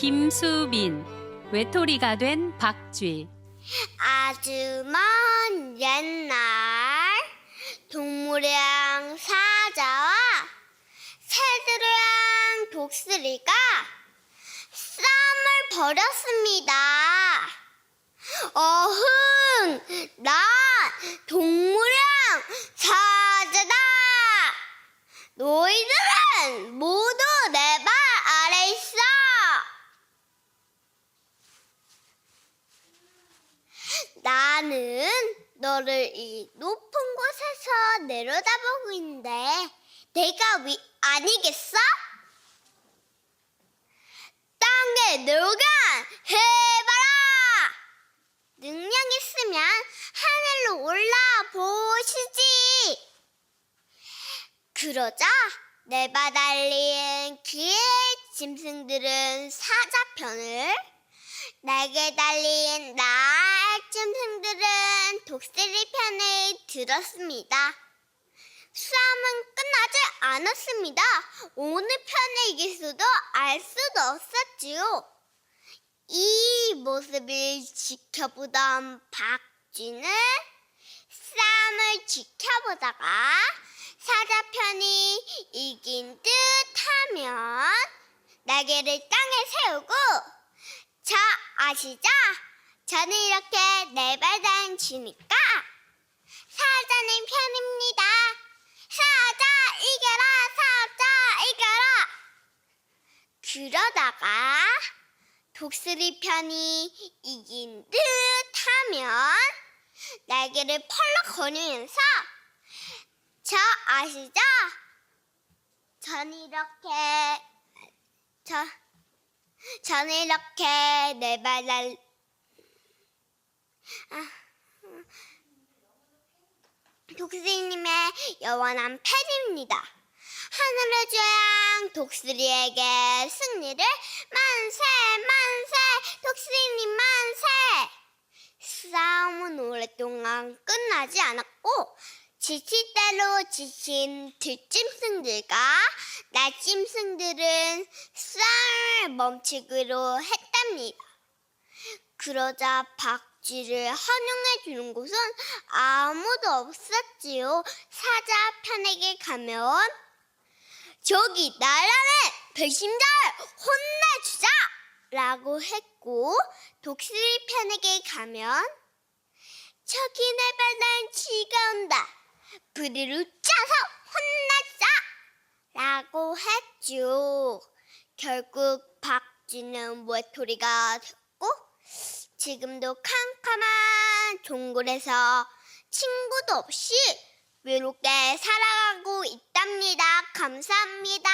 김수민 외톨이가 된 박쥐 아주 먼 옛날 동물이랑 사자와 새들이랑 독수리가 싸움을 벌였습니다. 어흥, 난 동물이랑 사자다. 너희들은 모두 내 발 아래 있어. 나는 너를 이 높은 곳에서 내려다보고 있는데 내가 위 아니겠어? 땅에 내려가 해봐라! 능력 있으면 하늘로 올라 보시지! 그러자 내바 달린 기의 짐승들은 사자편을 날개 달린 날짐승들은 독수리 편을 들었습니다. 싸움은 끝나지 않았습니다. 어느 편에 이길 수도 알 수도 없었지요. 이 모습을 지켜보던 박쥐는 싸움을 지켜보다가 사자편이 이긴 듯 하면 날개를 땅에 세우고 저 아시죠? 저는 이렇게 네발단 치니까 사자는 편입니다. 사자 이겨라 사자 이겨라 그러다가 독수리 편이 이긴 듯 하면 날개를 펄럭 거리면서 저 아시죠? 전 이렇게 저 저는 이렇게 네발 날. 아, 독수리님의 영원한 패입니다. 하늘의 조양 독수리에게 승리를 만세 만세. 독수리님 만세. 싸움은 오랫동안 끝나지 않았고 지칠 대로 지친 들짐승들과 날짐승들은 싸움을 멈추기로 했답니다. 그러자 박쥐를 환영해 주는 곳은 아무도 없었지요. 사자 편에게 가면 저기 나라는 배신자를 혼내주자! 라고 했고 독수리 편에게 가면 저기 내 발난 쥐가 온다. 부리로 짜서 혼나자! 했죠. 결국 박쥐는 외톨이가 됐고 지금도 캄캄한 동굴에서 친구도 없이 외롭게 살아가고 있답니다. 감사합니다.